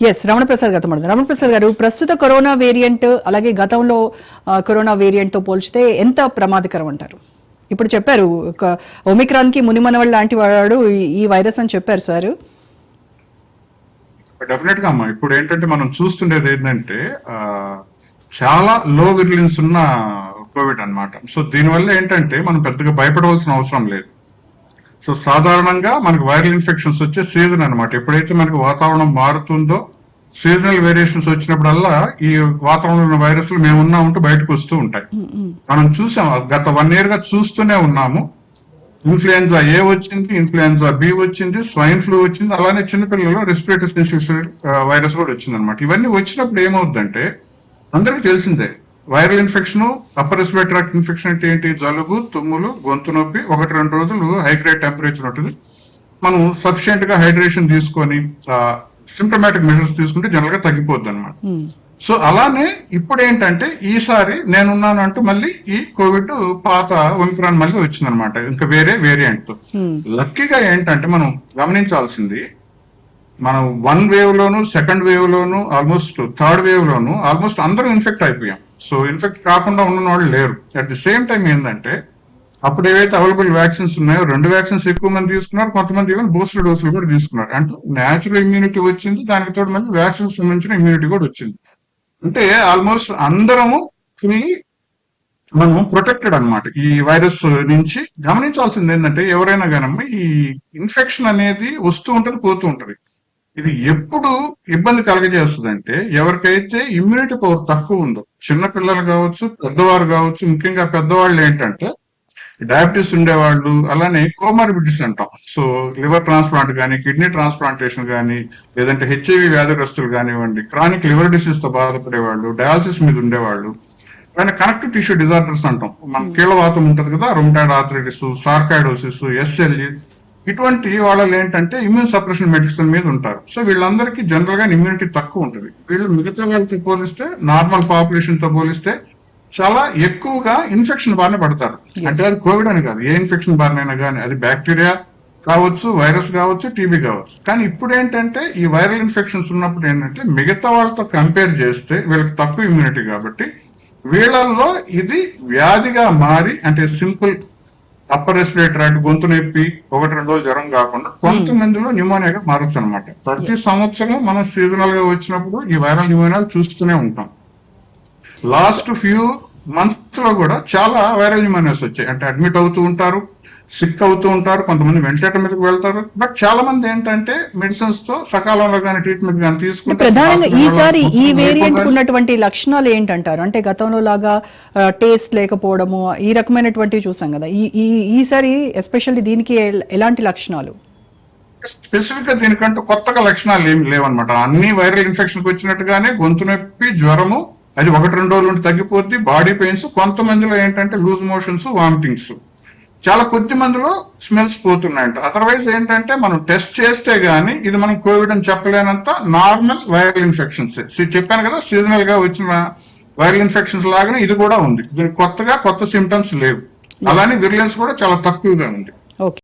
Yes Ramana Prasad గారితో మాట్లాడదాం రమణ ప్రసాద్ గారు ప్రస్తుత కరోనా వేరియంట్ అలాగే గతంలో కరోనా వేరియంట్తో పోల్చితే ఎంత ప్రమాదకరం అంటారు? ఇప్పుడు చెప్పారు ఒక ఒమిక్రాన్కి మునిమనవాళ్ళు లాంటి వాడు ఈ- ఈ వైరస్ అని చెప్పారు సార్. డెఫినెట్గా అమ్మా ఇప్పుడు ఏంటంటే మనం చూస్తుండేది ఏంటంటే చాలా లో విరిలిన్స్ ఉన్న కోవిడ్ అనమాట సో దీనివల్ల ఏంటంటే మనం పెద్దగా భయపడవలసిన అవసరం లేదు. సో సాధారణంగా మనకు వైరల్ ఇన్ఫెక్షన్స్ వచ్చే సీజన్ అన్నమాట. ఎప్పుడైతే మనకు వాతావరణం మారుతుందో సీజనల్ వేరియేషన్స్ వచ్చినప్పుడల్లా ఈ వాతావరణంలో ఉన్న వైరస్లు మేము ఉన్నామంటూ బయటకు వస్తూ ఉంటాయి. మనం చూసాం గత వన్ ఇయర్గా చూస్తూనే ఉన్నాము. ఇన్ఫ్లుయెన్జా ఏ వచ్చింది ఇన్ఫ్లుయెన్జా బి వచ్చింది స్వైన్ ఫ్లూ వచ్చింది అలానే చిన్నపిల్లల్లో రెస్పిరేటరీ సిన్సిటివ్ వైరస్ కూడా వచ్చింది అనమాట ఇవన్నీ వచ్చినప్పుడు ఏమవుతుందంటే అందరికీ తెలిసిందే viral infection upper respiratory tract infection అంటే ఏంటి? జలుబు తుమ్ములు గొంతు నొప్పి ఒకటి రెండు రోజులు హై గ్రేడ్ టెంపరేచర్ ఉంటుంది. మనం సఫిషియెంట్గా హైడ్రేషన్ తీసుకొని సిమ్టమాటిక్ మెజర్స్ తీసుకుంటే జనరల్గా తగ్గిపోద్ది అనమాట సో అలానే ఇప్పుడు ఏంటంటే ఈసారి నేనున్నాను అంటూ మళ్ళీ ఈ కోవిడ్ పాత ఒమిక్రాన్ మళ్ళీ వచ్చిందనమాట ఇంకా వేరే వేరియంట్తో. లక్కీగా ఏంటంటే మనం గమనించాల్సింది మనం వన్ వేవ్ లోను సెకండ్ వేవ్ లోను ఆల్మోస్ట్ థర్డ్ వేవ్ లోను ఆల్మోస్ట్ అందరూ ఇన్ఫెక్ట్ అయిపోయాం. సో ఇన్ఫెక్ట్ కాకుండా ఉన్న వాళ్ళు లేరు. అట్ ది సేమ్ టైం ఏంటంటే అప్పుడు ఏవైతే అవైలబుల్ వ్యాక్సిన్స్ ఉన్నాయో రెండు వ్యాక్సిన్స్ ఎక్కువ మంది తీసుకున్నారు కొంతమంది ఈవెన్ బూస్టర్ డోసులు కూడా తీసుకున్నారు. అంటే న్యాచురల్ ఇమ్యూనిటీ వచ్చింది దానికి తోడు మళ్ళీ వ్యాక్సిన్స్ సంబంధించిన ఇమ్యూనిటీ కూడా వచ్చింది. అంటే ఆల్మోస్ట్ అందరము ఫుల్లీ మనం ప్రొటెక్టెడ్ అన్నమాట. ఈ వైరస్ నుంచి గమనించాల్సింది ఏంటంటే ఎవరైనా కానీ ఈ ఇన్ఫెక్షన్ అనేది వస్తూ ఉంటుంది పోతూ ఉంటది. ఇది ఎప్పుడు ఇబ్బంది కలగజేస్తుందంటే ఎవరికైతే ఇమ్యూనిటీ పవర్ తక్కువ ఉందో చిన్న పిల్లలు కావచ్చు పెద్దవారు కావచ్చు ముఖ్యంగా పెద్దవాళ్ళు ఏంటంటే డయాబెటీస్ ఉండేవాళ్ళు అలానే కోమార్బిడిటీస్ అంటాం. సో లివర్ ట్రాన్స్ప్లాంట్ కానీ కిడ్నీ ట్రాన్స్ప్లాంటేషన్ కానీ లేదంటే హెచ్ఐవి వ్యాధిగ్రస్తులు కానివ్వండి క్రానిక్ లివర్ డిసీజ్తో బాధపడేవాళ్ళు డయాలసిస్ మీద ఉండేవాళ్ళు కానీ కనెక్టివ్ టిష్యూ డిజార్డర్స్ అంటాం. మన కీళ్ళవాతం ఉంటది కదా రొమటాయిడ్ ఆర్థరైటిస్ సార్కాయిడోసిస్ ఎస్ఎల్ఈ ఇటువంటి వాళ్ళు ఏంటంటే ఇమ్యూన్ సప్రెషన్ మెడిసిన్ మీద ఉంటారు. సో వీళ్ళందరికీ జనరల్గా ఇమ్యూనిటీ తక్కువ ఉంటుంది. వీళ్ళు మిగతా వాళ్ళతో పోలిస్తే నార్మల్ పాపులేషన్తో పోలిస్తే చాలా ఎక్కువగా ఇన్ఫెక్షన్ బారిన పడతారు. అంటే అది కోవిడ్ అని కాదు. ఏ ఇన్ఫెక్షన్ బారినైనా కానీ అది బ్యాక్టీరియా కావచ్చు వైరస్ కావచ్చు టీబీ కావచ్చు. కానీ ఇప్పుడు ఏంటంటే ఈ వైరల్ ఇన్ఫెక్షన్స్ ఉన్నప్పుడు ఏంటంటే మిగతా వాళ్ళతో కంపేర్ చేస్తే వీళ్ళకి తక్కువ ఇమ్యూనిటీ కాబట్టి వీళ్ళల్లో ఇది వ్యాధిగా మారి అంటే సింపుల్ అప్పర్ రెస్పిరేటరీ అంటే గొంతు నొప్పి ఒకటి రెండు రోజులు జ్వరం కాకుండా కొంతమందిలో న్యూమోనియాగా మారచ్చు అనమాట ప్రతి సంవత్సరం మనం సీజనల్గా వచ్చినప్పుడు ఈ వైరల్ న్యూమోనియాలు చూస్తూనే ఉంటాం. లాస్ట్ ఫ్యూ మంత్స్లో కూడా చాలా వైరల్ న్యూమోనియాస్ వచ్చాయి. అంటే అడ్మిట్ అవుతూ ఉంటారు. సిక్ అవుతూ ఉంటారు కొంతమంది వెంటిలేటర్ మీదకి వెళ్తారు. బట్ చాలా మంది ఏంటంటే మెడిసిన్స్తో సకాలంలో కానీ ట్రీట్మెంట్ కానీ తీసుకుంటే ప్రధానంగా ఈసారి ఈ వేరియంట్ ఉన్నటువంటి లక్షణాలు ఏంటంటారు? అంటే గతంలో లాగా టేస్ట్ లేకపోవడము ఈ రకమైనటువంటివి చూసాం కదా. ఈ ఈ- ఈసారి ఎస్పెషల్లీ దీనికి ఎల్- ఎలాంటి లక్షణాలు? స్పెసిఫిక్గా దీనికంటూ కొత్తగా లక్షణాలు ఏమి లేవన్నమాట. అన్ని వైరల్ ఇన్ఫెక్షన్ వచ్చినట్టుగానే గొంతు నొప్పి జ్వరము అది ఒకటి రెండు రోజులు ఉండి తగ్గిపోద్ది. బాడీ పెయిన్స్ కొంతమందిలో ఏంటంటే లూజ్ మోషన్స్ వామిటింగ్స్ చాలా కొద్ది మందిలో స్మెల్స్ పోతున్నాయంట. అదర్వైజ్ ఏంటంటే మనం టెస్ట్ చేస్తే గానీ ఇది మనం కోవిడ్ అని చెప్పలేనంత నార్మల్ వైరల్ ఇన్ఫెక్షన్స్. చెప్పాను కదా సీజనల్గా వచ్చిన వైరల్ ఇన్ఫెక్షన్స్ లాగానే ఇది కూడా ఉంది. దీనికి కొత్తగా కొత్త సిమ్టమ్స్ లేవు. అలానే విరిలెన్స్ కూడా చాలా తక్కువగా ఉంది.